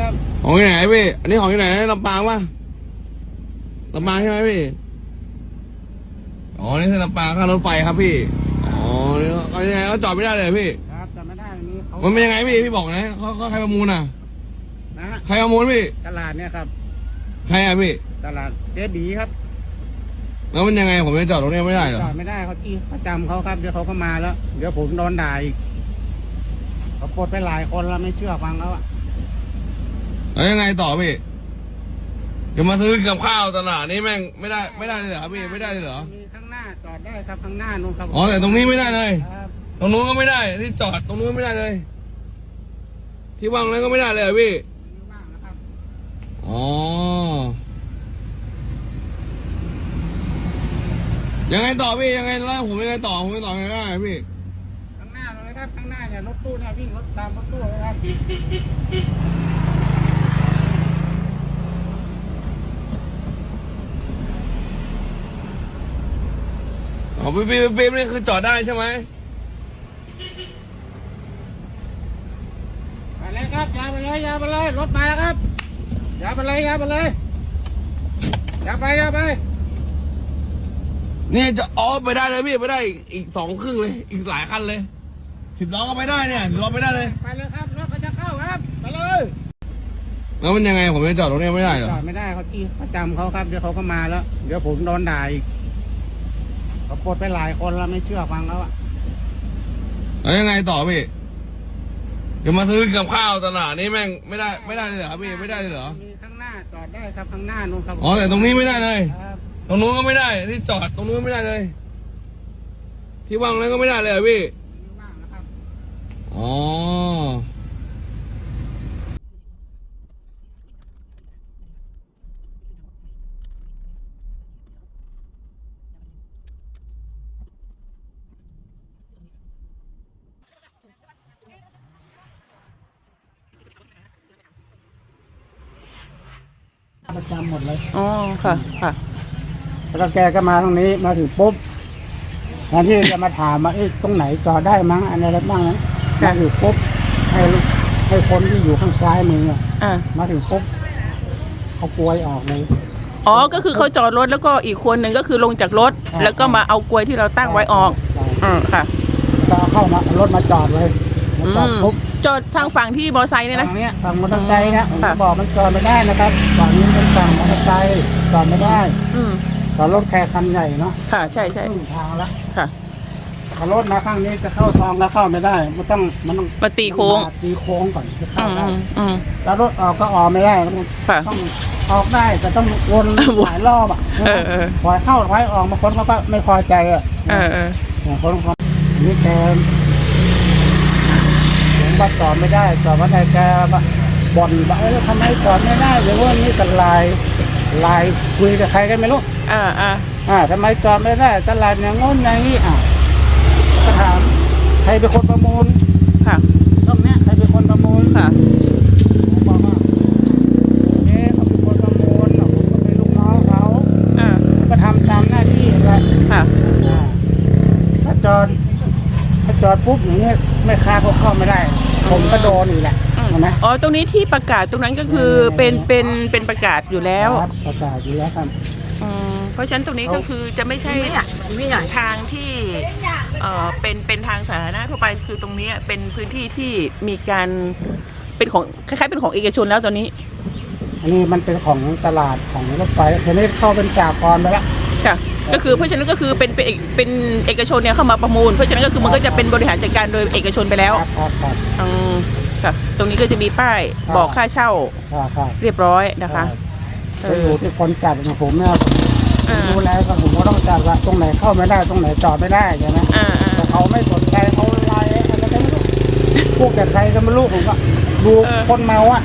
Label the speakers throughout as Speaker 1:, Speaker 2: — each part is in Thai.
Speaker 1: ครับ
Speaker 2: ของที่ไหนพี่อันนี้ของที่ไหนลำปางปะลำปางใช่ไหมพี่อ๋อนี่คือลำปางค่ารถไฟครับพี่อ๋อนี่เอายังไงเขาจอดไม่ได้เลยพี่
Speaker 1: ครับจำไม่ได้อันนี้เขา
Speaker 2: มันเป็นยังไงพี่พี่บอกนะเขาเขาใครประมูลอะ
Speaker 1: นะฮะ
Speaker 2: ใครประมูลพี่
Speaker 1: ตลาดเนี่ยครับ
Speaker 2: ใครอะพี่
Speaker 1: ตลาดเจ๊บีครับ
Speaker 2: แล้วมันยังไงผมจะจอดตรงนี้ไม่ได้เหรอ
Speaker 1: จอดไม่ได้เขาจี้ประจำเขาครับเดี๋ยวเขาก็มาแล้ว เดี๋ยวผมโดนด่าอีกเขาปลดไปหลายคนแล้วไม่เชื่อฟังแล้วอะ
Speaker 2: แล้วยังไงต่อพี่จะมาซื้อกับข้าวตลาดนี้แม่งไม่ได้ไม่ได้เลยเหรอพี่ไม่ได้เลยเหรอ
Speaker 1: มีข้างหน้าจอดได้ครับข้างหน้านู้นครับ
Speaker 2: อ๋อแต่ตรงนี้ไม่ได้เลย
Speaker 1: ครับ
Speaker 2: ตรงนู้นก็ไม่ได้ที่จอดตรงนู้นไม่ได้เลย ที่ว่างนั้นก็ไม่ได้เลยเหรอพี่
Speaker 1: ไม่ว่างนะครับ
Speaker 2: อ๋อยังไงต่อพี่ยังไงแล้วผมยังไงต่อผมจะต่อยังไงได้พี่
Speaker 1: ข้างหน้าเลยครับข้างหน้าเนี่ยรถตู้เนี่ยวิ่งรถตามรถตู้เลยครับ
Speaker 2: อ๋อพี่พี่พี่นี่คือจอดได้ใช่ไหม
Speaker 1: ไปเลยครับอยาไปเลยอยาไปเลยรถมาแล้วครับอยาไปเลยอยาไปเลยอยาไปอยาไป
Speaker 2: นี่จะอ๋อไปได้เลยพี่ไปได้อีกอีกสองครึ่งเลย อีกหลายคันเลยสิบล้อก็ไปได้เนี่ยสิบล้อไปได้เลย
Speaker 1: ไปเลยครับรถเขาจะเข้าครับไปเลย
Speaker 2: แล้วมันยังไงผมจะจอดตรงนี้ไม่ได้เหรอ
Speaker 1: จอดไม่ได้เขาจี้ประจำเขาครับเดี๋ยวเขาก็มาแล้ว เดี๋ยวผมโดนด่าอีก เขาปลดไปหลายคนแล้วไม่เชื่อฟังแล้วอะ
Speaker 2: แล้วยังไงต่อพี่จะมาซื้อกับข้าวตลาดนี้แม่งไม่ได้ไม่ได้เลยเหรอพี่ไม่ได้เลยเหรอ
Speaker 1: มีข้างหน้าจอดได้ครับข้างหน้านู้นครับ
Speaker 2: อ๋อแต่ตรงนี้ไม่ได้เลย
Speaker 1: ครับ
Speaker 2: ตรงนู้นก็ไม่ได้ที่จอดตรงนู้นไม่ได้เลย ที่ว่างนั้นก็ไม่ได้เลยเหรอพี่
Speaker 1: ไม่ว่างนะครับ
Speaker 2: อ๋อ
Speaker 1: ประ จำหมดเลย
Speaker 3: อ๋อ ค่ะ ค่ะ
Speaker 1: แล้วแกก็มาตรงนี้มาถึงปุ๊บแทนที่จะมาถามว่าเอ๊ะตรงไหนจอดได้มั้งอันอะไรบ้างนั้นมาถึงปุ๊บให้ลูกให้คนที่อยู่ข้างซ้ายมืออะ
Speaker 3: อ่า
Speaker 1: มาถึงปุ๊บเอากลวยออกเลย
Speaker 3: อ๋อ ก็คือเขาจอดรถแล้วก็อีกคนหนึ่งก็คือลงจากรถ
Speaker 1: ใช่
Speaker 3: แล้วก็มาเอากลวยที่เราตั้งไว้ออกอืมค่ะ
Speaker 1: ก็เอาเข้ามารถมาจอดเลยมา
Speaker 3: อื
Speaker 1: จอด
Speaker 3: ม
Speaker 1: ปุ๊บ
Speaker 3: จอดทางฝั่งที่มอไซค์เนี่ยนะ
Speaker 1: ฝั่งเนี้ยฝั่งมอเตอร์ไซค์เนี่ยผม
Speaker 3: ค่ะ
Speaker 1: บอกมันจอดไม่ได้นะครับฝั่งนี้เป็นฝั่งมอเตอร์ไซค์จอดไม่ได้
Speaker 3: อืม
Speaker 1: จอดรถแค่คันใหญ่เนาะ
Speaker 3: ค่ะ ใช่ใช่
Speaker 1: ครึ่งทางแล้ว
Speaker 3: ค่ะ
Speaker 1: พอรถมาข้างนี้จะเข้าซองแล้วเข้าไม่ได้ มันต้องมันต้อง
Speaker 3: มาตีโค้ง
Speaker 1: มาตีโค้งก่อนจะ
Speaker 3: อื
Speaker 1: เข้ามได้
Speaker 3: อืมอืม
Speaker 1: แล้วรถออกก็ออกไม่ได้มัน
Speaker 3: ค่ะ
Speaker 1: ต้องออกได้แต่ต้องวน
Speaker 3: วน
Speaker 1: หลายรอบอะ
Speaker 3: เออเออ
Speaker 1: ปล่อยเข้าไว้ออกบางคนเขาก็ไม่พอใจอะ
Speaker 3: เออเออ
Speaker 1: บางคนเขาอันนี้แก เสียงว่าจอดไม่ได้จอดไม่ได้แกว่าบ่นว่าเออทำไมจอดไม่ได้หรือว่านี่กันไลน์ไลน์คุยกับใครกันไม่รู้
Speaker 3: อ่าอ่า
Speaker 1: อ่าทำไมจอดไม่ได้ตลาดอย่างงน้นอย่างนี้อะก็ถามใครเป็นคนประมูล
Speaker 3: ค่ะ
Speaker 1: ตรงเนี้ยใครเป็นคนประมูล
Speaker 3: ค่ะ
Speaker 1: ผมบอกว่าเอ๊ะเขาเป็นคนประมูลอะผมก็เป็นลูกน้องเขา
Speaker 3: อ่า
Speaker 1: ผมก็ทำตามหน้าที่แหละ
Speaker 3: ค่ะ
Speaker 1: อ่าถ้าจอดถ้าจอดปุ๊บอย่างเงี้ย แม่ค้าเขาเข้าไม่ได้ ผมก็โดนอีกแหละ
Speaker 3: อืม
Speaker 1: เห็นไหม
Speaker 3: อ๋อตรงนี้ที่ประกาศตรงนั้นก็คือเป็นเป็นเป็นประกาศอยู่แล้ว
Speaker 1: ครับประกาศอยู่แล้วครับ
Speaker 3: อืมเพราะฉะนั้นตรงนี้ก็คือจะไม่ใช่ทางที่เอ่อเป็นเป็นทางสาธารณะทั่วไปคือตรงนี้เป็นพื้นที่ที่มีการเป็นของคล้ายๆเป็นของเอกชนแล้วตอนนี้
Speaker 1: อันนี้มันเป็นของตลาดของรถไฟทีนี้เข้าเป็นสากรณ์ไปแล้ว
Speaker 3: ค่ะ ก็คือเพราะฉะนั้นก็คือเป็นเป็นเอกเป็นเอกชนเนี่ยเข้ามาประมูล เพราะฉะนั้นก็คือมันก็จะเป็นบริหารจัดการโดยเอกชนไปแล้ว
Speaker 1: ครับครับครับ
Speaker 3: อืมค่ะตรงนี้ก็จะมีป้ายบอกค่าเช่า
Speaker 1: ครับครับ
Speaker 3: เรียบร้อยนะคะเอ
Speaker 1: จะ
Speaker 3: อ
Speaker 1: อยู่ที่คนจัดของผมเนี่ย
Speaker 3: อ่า
Speaker 1: ดูแลก็ผมก็ต้องจัดว่าตรงไหนเข้าไม่ได้ตรงไหนจอดไม่ได้ใช่ไหม
Speaker 3: อ่าอ่า
Speaker 1: แต่เขาไม่สนใจเขาไล่อะไรก็ไม่รู้พูดกับใครก็ไม่รู้ผมก็ดูคนเมาอะ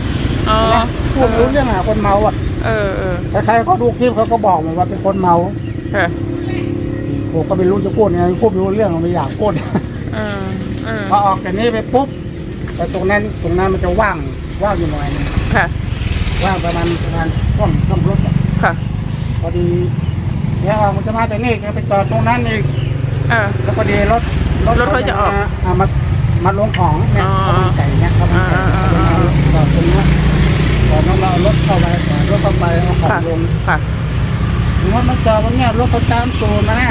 Speaker 3: อ๋อ
Speaker 1: นะพูดรู้เรื่องอะคนเมาอะ
Speaker 3: เออเออ
Speaker 1: ใครๆเขาดูคลิปเขาก็บอกผมว่าเป็นคนเมา
Speaker 3: ค่ะ
Speaker 1: ผมก็ไม่รู้จะพูดยังไงพูดไม่รู้เรื่องไม่อยากพูด
Speaker 3: อืมอืม
Speaker 1: พอออกจากนี้ไปปุ๊บแต่ตรงนั้นตรงนั้นมันจะว่างว่างอยู่หน่อยนึง
Speaker 3: ค่ะ
Speaker 1: ว่างประมาณประมาณช่องช่องรถอะ
Speaker 3: ค่ะ
Speaker 1: พอดีเนี่ยออกมันจะมาจากนี่จะไปจอดตรงนั้นอีก
Speaker 3: อ่า
Speaker 1: แล้วพอดีรถ
Speaker 3: รถเขาจะออก
Speaker 1: มามามาลงของเนี่ย
Speaker 3: อ๋อ
Speaker 1: ข้าวมันไก่เนี่ยข้าวมันไก่
Speaker 3: อ่าอ่าอ่า
Speaker 1: จอดตรงเนี้ยก่อนต้องเราเอารถเข้าไปก่อนรถเข้าไปเอาของ
Speaker 3: ค่ะ
Speaker 1: ลง
Speaker 3: ค่ะ
Speaker 1: รถมันจอดตรงเนี้ยรถเขาตามตัวมาแน่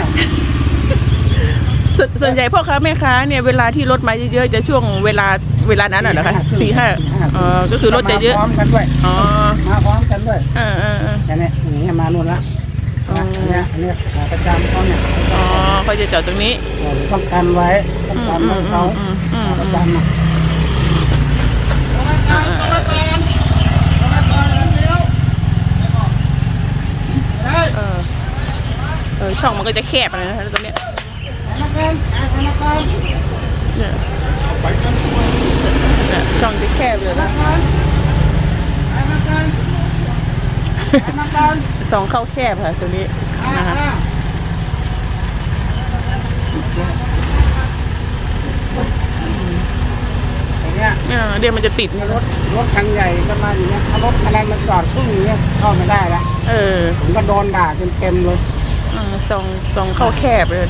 Speaker 3: สวนส่วนใหญ่พ่อค้าแม่ค้าเนี่ยเวลาที่รถมาเยอะๆจะช่วงเวลาเวลานั้นน่ะเหรอคะตีห้าอ๋อก็คือรถจะเยอะ
Speaker 1: มาพร้อมกันด้วย
Speaker 3: อ๋อ
Speaker 1: มาพร้อมกันด้วย
Speaker 3: เออเออเออ
Speaker 1: อันเนี้ยอย่างเงี้ยมานู่นละ
Speaker 3: อ๋อ
Speaker 1: อันเนี้ยอันเนี้ยขาประจำเขาเนี่ย
Speaker 3: อ๋อเขาจะจอดตรงนี้
Speaker 1: เราต้องกันไว้ต้อง
Speaker 3: อืม
Speaker 1: กัน
Speaker 3: อื
Speaker 1: ไว้
Speaker 3: ม
Speaker 1: เขา
Speaker 3: อืมอืม
Speaker 1: ขา
Speaker 3: อื
Speaker 1: ประ
Speaker 3: ม
Speaker 1: จำอะ
Speaker 3: อ่าอ่าเออเออ ช่องมันก็จะแคบเลยนะตรงเนี้ยเนี่ยเนี่ยช่องจะแคบเลยนะสองเข้าแคบค่ะตรงนี้นะคะ
Speaker 1: อย่างเงี้ย
Speaker 3: เออเดี๋ยวมันจะติด
Speaker 1: รถรถคันใหญ่ก็มาอย่างเงี้ยถ้ารถคันนั้นมันจอดครึ่งอย่างเงี้ยเข้าไม่ได้ละ
Speaker 3: เออ
Speaker 1: ผมก็โดนด่าจนเต็มเลย
Speaker 3: อ่า สองสองเข้าแคบเลย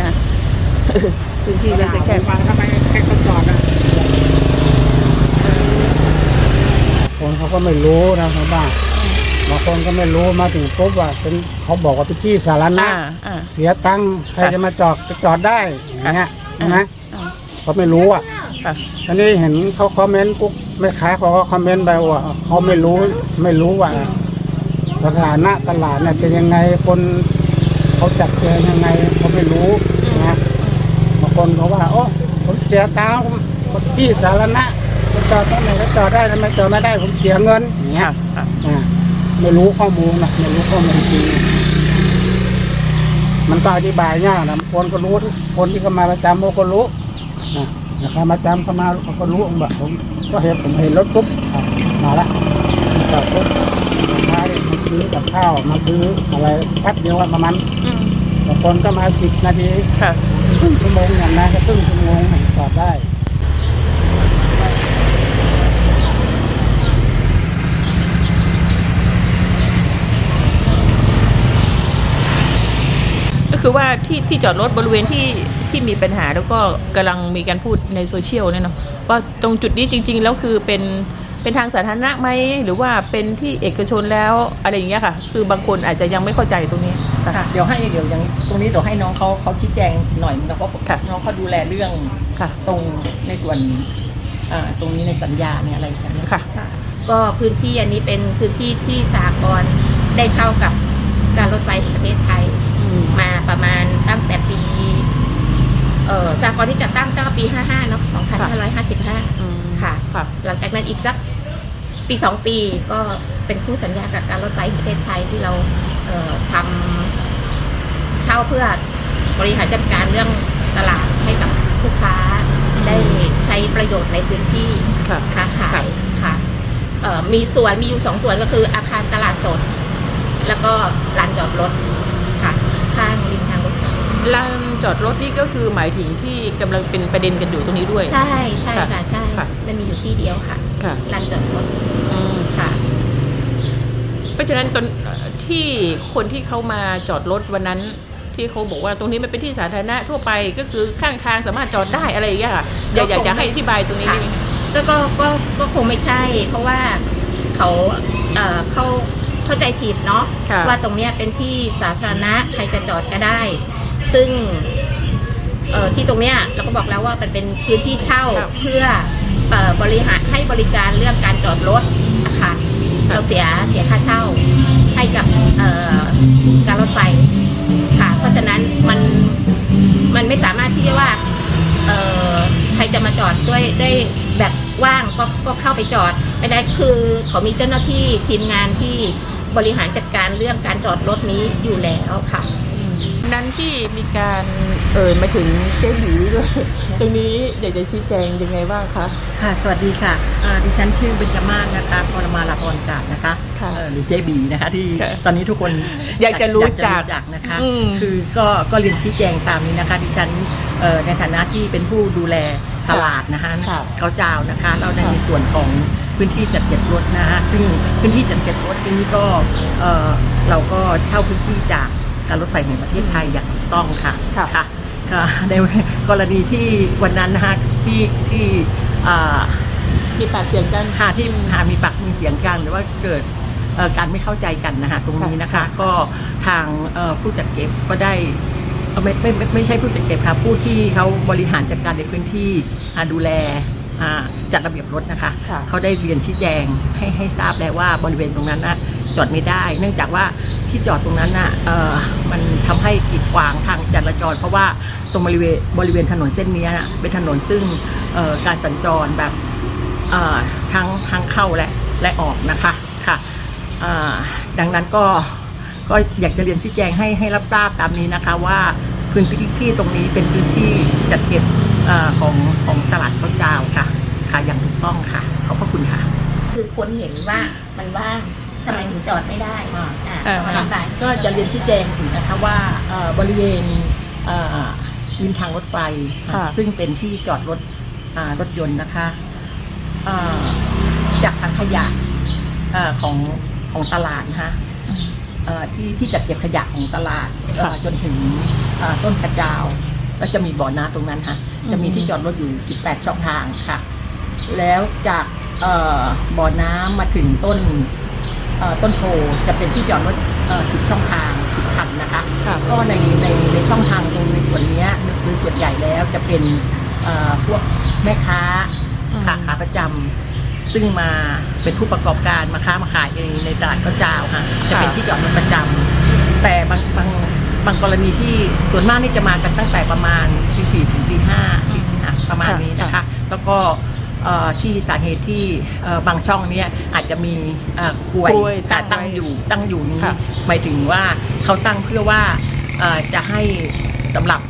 Speaker 3: นะพื้นที่ก็จะแคบ
Speaker 1: ฟังทำไมแค่เขาจอดอะคนเขาก็ไม่รู้นะเขาบ้างบางคนก็ไม่รู้มาถึงปุ๊บว่าเป็นเขาบอกว่าเป็นที่สาธารณะ
Speaker 3: อ่าอ่า
Speaker 1: เสียตังค์ใคร
Speaker 3: ค่ะ
Speaker 1: จะมาจอดก็จอดได้อย่างเงี้ย
Speaker 3: อ่า
Speaker 1: นะ
Speaker 3: อ่า
Speaker 1: เขาไม่รู้อะ
Speaker 3: ค่ะ
Speaker 1: อันนี้เห็นเขาคอมเมนต์ปุ๊บแม่ค้าเขาก็คอมเมนต์ไปว่าเขาไม่รู้ไม่รู้ว่า สถานะตลาดเนี่ยเป็นยังไงคนเขาจัดแจงยังไงเขาไม่รู้นะบางคนเขาว่าโอ้ผมเสียตังค์ผมที่สาธารณะจะจอดตรงไหนก็จอดได้ทำไมจอดไม่ได้ผมเสียเงินอย่างเงี้ย
Speaker 3: ค่ะ
Speaker 1: อ่าไม่รู้ข้อมูลนะไม่รู้ข้อมูลจริงมันก็อธิบายยากนะคนก็รู้คนที่เขามาประจำเขาก็รู้นะนะครับมาจำเขามาเขาก็รู้แบบผมก็เห็นผมเห็นรถปุ๊บอะมาละจอดปุ๊บ ข้าวมาซื้ออะไรแป๊บเดียวอะประมาณ
Speaker 3: อืม
Speaker 1: บางคนก็มาสิบนาที
Speaker 3: ค่ะ
Speaker 1: ครึ่งชั่วโมงอย่างนั้นก็ครึ่งชั่วโมงจอดได้
Speaker 3: ก็คือว่าที่ที่จอดรถบริเวณที่ที่มีปัญหาแล้วก็กำลังมีการพูดในโซเชียลเนี่ยเนาะว่าตรงจุดนี้จริง ๆ แล้วคือเป็น เป็นทางสาธารณะไหมหรือว่าเป็นที่เอกชนแล้วอะไรอย่างเงี้ยค่ะ คือบางคนอาจจะยังไม่เข้าใจตรงนี้ค่ะ
Speaker 4: ค่ะเดี๋ยวให้เดี๋ยวอย่างตรงนี้เดี๋ยวให้น้องเขาเขาชี้แจงหน่อยนะเพราะ
Speaker 3: ค่ะ
Speaker 4: น้องเขาดูแลเรื่อง
Speaker 3: ค่ะ
Speaker 4: ตรงในส่วนอ่าตรงนี้ในสัญญาเนี่ยอะไรอย่างเงี้ย
Speaker 3: ค่ะ
Speaker 5: ค่ะก็พื้นที่อันนี้เป็นพื้นที่ที่สากลได้เช่ากับการรถไฟแห่งประเทศไทย
Speaker 3: อืม
Speaker 5: มาประมาณตั้งแต่ปี เอ่อสากลที่จัดตั้งตั้งแต่ปี 55 เนาะ
Speaker 3: อืม
Speaker 5: 2555 ค่ะ
Speaker 3: ค่ะ
Speaker 5: หลังจากนั้นอีกสักปีสองปีก็เป็นคู่สัญญากับการรถไฟแห่งประเทศไทยที่เราเอ่อทำเช่าเพื่อบริหารจัดการเรื่องตลาดให้กับลูกค้าได้ใช้ประโยชน์ในพื้นที่
Speaker 3: ค่ะ
Speaker 5: ค้าขายค่ะเอ่อมีส่วนมีอยู่สองส่วนก็คืออาคารตลาดสด แล้วก็ลานจอดรถค่ะ ข้างริมทางรถไฟ
Speaker 3: ลานจอดรถนี่ก็คือหมายถึงที่กำลังเป็นประเด็นกันอยู่ตรงนี้ด้วย
Speaker 5: ใช่ใช่
Speaker 3: ค่ะ
Speaker 5: ค่ะ ใช่
Speaker 3: ค่ะ
Speaker 5: มันมีอยู่ที่เดียวค่ะ
Speaker 3: ค่ะ
Speaker 5: ลานจอดรถ
Speaker 3: อืม
Speaker 5: ค่ะ
Speaker 3: เพราะฉะนั้นตอนเอ่อที่คนที่เขามาจอดรถวันนั้น ที่เขาบอกว่าตรงนี้มันเป็นที่สาธารณะทั่วไปก็คือข้างทางสามารถจอดได้อะไรอย่างเงี้ยค่ะอยากอยากจะให้อธิบายตรงนี้
Speaker 5: ค่ะ
Speaker 3: นิดนึง
Speaker 5: ก็ก็ก็ก็คงไม่ใช่ เพราะว่าเขาเอ่อเขาเข้าใจผิดเนาะ
Speaker 3: ค่ะ
Speaker 5: ว่าตรงเนี้ยเป็นที่สาธารณะใครจะจอดก็ได้ ซึ่งเอ่อที่ตรงเนี้ยเราก็บอกแล้วว่ามันเป็นพื้นที่เช่า
Speaker 3: ครับ
Speaker 5: เพื่อเอ่อบริหารให้บริการเรื่องการจอดรถนะคะเราเสียเสียค่าเช่าให้กับเอ่อการรถไฟค่ะ เพราะฉะนั้นมันมันไม่สามารถที่จะว่าเอ่อใครจะมาจอดด้วยได้แบบว่างก็ก็เข้าไปจอดไม่ได้คือเขามีเจ้าหน้าที่ทีมงานที่บริหารจัดการเรื่องการจอดรถนี้อยู่แล้วค่ะ
Speaker 3: นั้นที่มีการเอ่ยมาถึงเจ๊บีด้วยตรงนี้อยากจะชี้แจงยังไงบ้างคะ
Speaker 4: ค่ะสวัสดีค่ะอ่าดิฉันชื่อเบญจมาศนะคะพรมาลาพรกาศนะคะ
Speaker 3: ค่ะ
Speaker 4: เอ่อหรือเจบีนะคะที่
Speaker 3: ค่ะ
Speaker 4: ตอนนี้ทุกคน
Speaker 3: อยากจะรู้จัก
Speaker 4: อยากนะคะ
Speaker 3: อืม
Speaker 4: คือก็ก็เรียนชี้แจงตามนี้นะคะดิฉันเอ่อในฐานะที่เป็นผู้ดูแลตลาดนะคะ
Speaker 3: ค่ะ
Speaker 4: เขาเจ้านะคะเราใน
Speaker 3: ค่ะ
Speaker 4: ส่วนของพื้นที่จัดเก็บรถนะคะซึ่งพื้นที่จัดเก็บรถนี้ก็เอ่อเราก็เช่าพื้นที่จาก การรถไฟแห่งประเทศไทยอย่างถูกต้องค่ะ
Speaker 3: ค่ะ
Speaker 4: ค่ะค่ะในกรณีที่วันนั้นนะคะที่ที่อ่า
Speaker 3: มีปากเสียงกัน
Speaker 4: หาที่หามีปากมีเสียงกันหรือว่าเกิดเอ่อการไม่เข้าใจกันนะคะตรงนี้นะคะ ก็ทางเอ่อผู้จัดเก็บก็ได้เอ่อไม่ไม่ไม่ไม่ใช่ผู้จัดเก็บค่ะผู้ที่เขาบริหารจัดการในพื้นที่อ่าดูแลอ่าจัดระเบียบรถนะคะ
Speaker 3: ค่ะ
Speaker 4: เขาได้เรียนชี้แจงให้ให้ทราบแล้วว่าบริเวณตรงนั้นนะจ อดไม่ได้ เนื่องจากว่าที่จอดตรงนั้นน่ะเออมันทำให้กีดขวางทางจราจร เพราะว่าตรงบริเวณบริเวณถนนเส้นนี้น่ะเป็นถนนซึ่งการสัญจรแบบทั้งทั้งเข้าและและออกนะคะค่ะดังนั้นก็ก็อยากจะเรียนชี้แจงให้ให้รับทราบตามนี้นะคะว่าพื้นที่ที่ตรงนี้เป็นพื้นที่จัดเก็บออของของตลาดข้าวเจ้าค่ะ ค่ะอย่างถูกต้องค่ะ ขอบพระคุณค่ะ
Speaker 5: คือคนเห็นว่ามันว่าง ทำไมถึงจอดไม่ได้
Speaker 4: อ่า
Speaker 5: อ่า
Speaker 3: อ่า
Speaker 5: อธิบาย
Speaker 4: ก็จะเรียนชี้แจงถึงนะคะว่าเอ่อบริเวณเอ่อริมทางรถไฟ
Speaker 3: ค่ะ
Speaker 4: ซึ่งเป็นที่จอดรถอ่ารถยนต์นะคะเอ่อจากทางขยะเอ่อของของตลาดนะคะเอ่อที่ที่จัดเก็บขยะของตลาดเอ่อจนถึงเอ่อต้นกระจาวแล้วจะมีบ่อน้ำตรงนั้นค่ะจะมีที่จอดรถอยู่ 18 ช่องทางค่ะ แล้วจากเอ่อบ่อน้ำมาถึงต้น เอ่อต้นโพจะเป็นที่จอดรถสิบช่องทางสิบคันนะคะ
Speaker 3: ค่ะ
Speaker 4: ก็ในในในช่องทางตรงในส่วนเนี้ยโดยส่วนใหญ่แล้วจะเป็นเอ่อพวกแม่ค้า
Speaker 3: อืม
Speaker 4: ขาขาประจำซึ่งมาเป็นผู้ประกอบการมาค้ามาขายในในตลาดก็เจ้าค่ะจะเป็นที่จอดรถประจำแต่บางบางบางกรณีที่ส่วนมากนี่จะมากันตั้งแต่ประมาณตีสี่ถึงตีห้าค่ะประมาณนี้นะคะ แล้วก็เอ่อ ที่สาเหตุที่เอ่อบางช่องเนี้ยอาจจะมีเอ่อกลวย
Speaker 3: กลวยตั้
Speaker 4: ตั้
Speaker 3: ง
Speaker 4: ง
Speaker 3: ไว้
Speaker 4: อยู่ตั้งอยู่นี้
Speaker 3: ค่ะ
Speaker 4: หมายถึงว่าเขาตั้งเพื่อว่าเอ่อจะให้สำหรับ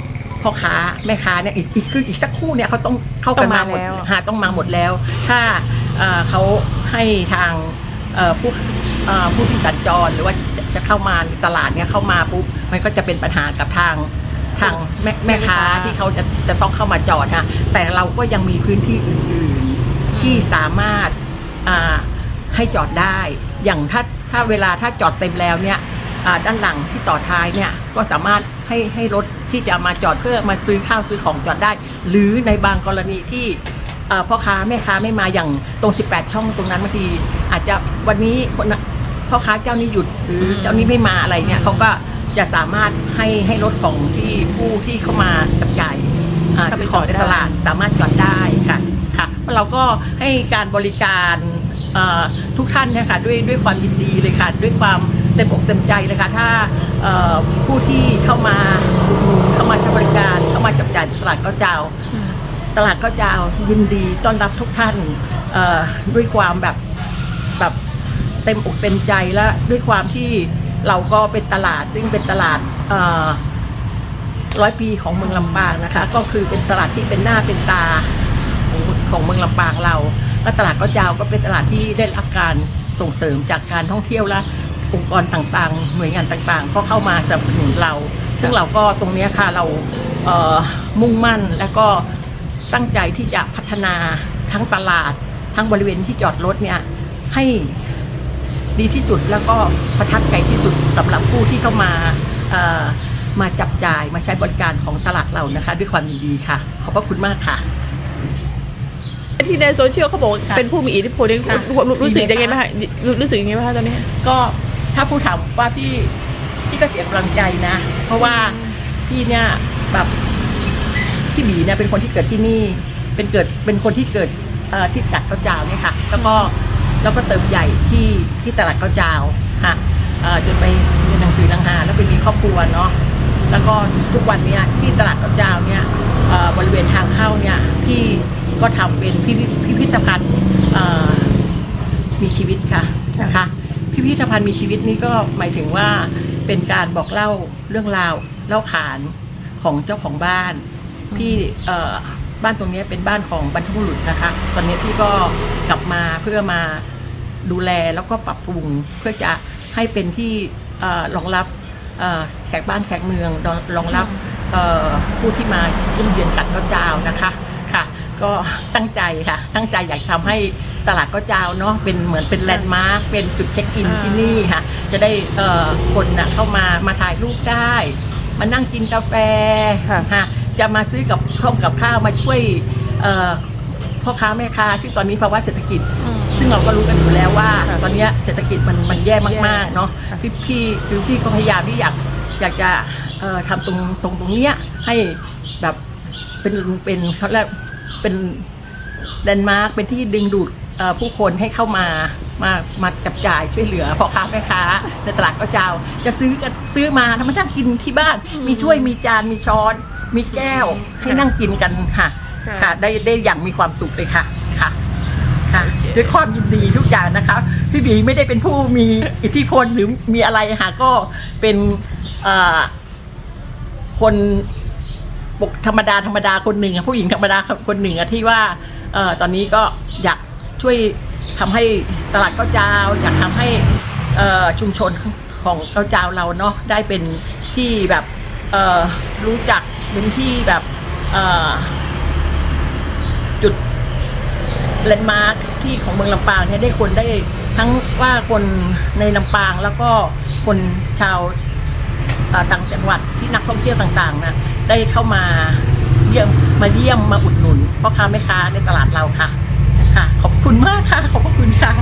Speaker 4: พ่อค้าแม่ค้าเนี่ยอีกอีกคืออีกสักครู่เนี่ยเขาต้องเข้ากันมาหมด
Speaker 3: ต้องมาแล้ว
Speaker 4: หาต้องมาหมดแล้ว ถ้าเอ่อเขาให้ทางเอ่อผู้เอ่อผู้ที่สัญจรหรือว่าจะจะเข้ามาในตลาดเนี่ยเข้ามาปุ๊บมันก็จะเป็นปัญหากับทาง ทางแม่แม่ค้าที่เขาจะจะต้องเข้ามาจอดค่ะแต่เราก็ยังมีพื้นที่อื่นๆที่สามารถอ่าให้จอดได้ อย่างถ้าถ้าเวลาถ้าจอดเต็มแล้วเนี่ยอ่าด้านหลังที่ต่อท้ายเนี่ยก็สามารถให้ให้รถที่จะมาจอดเพื่อมาซื้อข้าวซื้อของจอดได้ หรือในบางกรณีที่เอ่อพ่อค้าแม่ค้าไม่มาอย่างตรง 18 ช่องตรงนั้นบางทีอาจจะวันนี้คนน่ะพ่อค้าเจ้านี้หยุดหรือเจ้านี้ไม่มาอะไรเนี่ยเขาก็ จะสามารถให้ให้รถของที่ผู้ที่เข้ามาจับจ่ายอ่า
Speaker 3: เข้าไป
Speaker 4: ซื้อของใน
Speaker 3: จอดได้
Speaker 4: ตลาดสามารถจอดได้ค่ะค่ะเราก็ให้การบริการเอ่อทุกท่านเนะคะด้วยด้วยความยินดีเลยค่ะ ด้วยความเต็มอกเต็มใจเลยค่ะ ถ้าเอ่อผู้ที่เข้ามาอุดหนุนเข้ามาใช้บริการเข้ามาจับจ่ายตลาดก็เจ้า ตลาดข้าวเจ้ายินดีต้อนรับทุกท่านเอ่อด้วยความแบบแบบเต็มอกเต็มใจและด้วยความที่ เราก็เป็นตลาดซึ่งเป็นตลาดร้อยปีของเมืองลำปางนะคะ ก็คือเป็นตลาดที่เป็นหน้าเป็นตาของของเมืองลำปางเราและตลาดข้าวก็เป็นตลาดที่ได้รับการส่งเสริมจากการท่องเที่ยวและองค์กรต่างๆ หน่วยงานต่างๆ ก็เข้ามาสนับสนุนเรา ซึ่งเราก็ตรงนี้ค่ะเราเมุ่งมั่นและก็ตั้งใจที่จะพัฒนาทั้งตลาด ทั้งบริเวณที่จอดรถเนี่ยให้ ดีที่สุดแล้วก็ประทับใจที่สุดสำหรับผู้ที่เข้ามาเอ่อมาจับจ่ายมาใช้บริการของตลาดเรานะคะ ด้วยความยินดีค่ะ ขอบพระคุณมากค่ะ
Speaker 3: ที่ในโซเชียลเขาบอกว่า
Speaker 4: ค่ะ
Speaker 3: เป็นผู้มีอิทธิพลนี่
Speaker 4: ค่ะ
Speaker 3: รู้รู้สึก
Speaker 4: ดี
Speaker 3: ยัง
Speaker 4: ไหม
Speaker 3: ไง
Speaker 4: คะ
Speaker 3: บ้างคะรู้รู้สึกยังไงบ้างคะตอนนี้
Speaker 4: ก็ถ้าผู้ถามว่าพี่พี่ก็เสียกำลังใจนะ เพราะว่าพี่เนี่ยแบบพี่บีเนี่ยเป็นคนที่เกิดที่นี่ เป็นเกิดเป็นคนที่เกิดเอ่อที่กัดข้าวจาวเนี่ยค่ะ แล้วก็ แล้วก็เติบใหญ่ที่ที่ตลาดข้าวจาวค่ะจนไปเรียนหนังสือลังหาแล้วไปมีครอบครัวเนาะแล้วก็ทุกวันนี้ที่ตลาดข้าวจาวเนี่ยบริเวณทางเข้าเนี่ยพี่ก็ทำเป็นพิพิพิพิธภัณฑ์มีชีวิตค่ะนะคะพิพิธภัณฑ์มีชีวิตนี้ก็หมายถึงว่าเป็นการบอกเล่าเรื่องราวเล่าขานของเจ้าของบ้านพี่ บ้านตรงนี้เป็นบ้านของบรรพบุรุษนะคะ ตอนนี้พี่ก็กลับมาเพื่อมาดูแลแล้วก็ปรับปรุงเพื่อจะให้เป็นที่เอ่อรองรับเอ่อแขกบ้านแขกเมืองรองรองรับเอ่อผู้ที่มาเยี่ยมเยียนกัดก็เจ้านะคะค่ะ ก็ตั้งใจค่ะ ตั้งใจอยากทำให้ตลาดก็เจ้าเนาะเป็นเหมือนเป็นแลนด์มาร์คเป็นจุดเช็คอิน
Speaker 3: อ่า
Speaker 4: ที่นี่ค่ะ จะได้เอ่อคนนะเข้ามามาถ่ายรูปได้ มานั่งกินกาแฟ
Speaker 3: ค่ะ
Speaker 4: ฮะ จะมาซื้อกับข้าวกับข้าวมาช่วยเอ่อพ่อค้าแม่ค้าซึ่งตอนนี้ภาวะเศรษฐกิจ ซึ่งเราก็รู้กันอยู่แล้วว่า ตอนเนี้ยเศรษฐกิจมันมันแย่มากๆเนาะพี่พี่คือพี่ก็พยายามที่อยากอยากจะเอ่อทำตรงตรงตรงเนี้ยให้แบบเป็นเป็นเขาเรียกเป็นแลนด์มาร์กเป็นที่ดึงดูดเอ่อผู้คนให้เข้ามามามาจับจ่ายช่วยเหลือพ่อค้าแม่ค้าในตลาดก็เจ้า จะซื้อกันซื้อมาแล้วมานั่งกินที่บ้าน มีถ้วยมีจานมีช้อน มีแก้วให้นั่งกินกันค่ะ
Speaker 3: ค่ะ
Speaker 4: ค่ะ ได้ได้อย่างมีความสุขเลยค่ะค่ะค่ะด้วยความยินดีทุกอย่างนะคะ พี่บีไม่ได้เป็นผู้มีอิทธิพลหรือมีอะไรค่ะก็เป็นเอ่อคนปกธรรมดาธรรมดาคนหนึ่งอะผู้หญิงธรรมดาคนหนึ่งอะที่ว่าเอ่อตอนนี้ก็อยากช่วยทำให้ตลาดข้าวเจ้า อยากทำให้เอ่อชุมชนของข้าวเจ้าเราเนาะได้เป็นที่แบบ เอ่อรู้จักเป็นที่แบบเอ่อจุดแลนด์มาร์คที่ของเมืองลำปางเนี่ยได้คนได้ทั้งว่าคนในลำปางแล้วก็คนชาวต่างจังหวัดที่นักท่องเที่ยวต่างๆนะได้เข้ามาเยี่ยมมาเยี่ยมมาอุดหนุนพ่อค้าแม่ค้าในตลาดเราค่ะ ค่ะ ขอบคุณมากค่ะ ขอบคุณค่ะ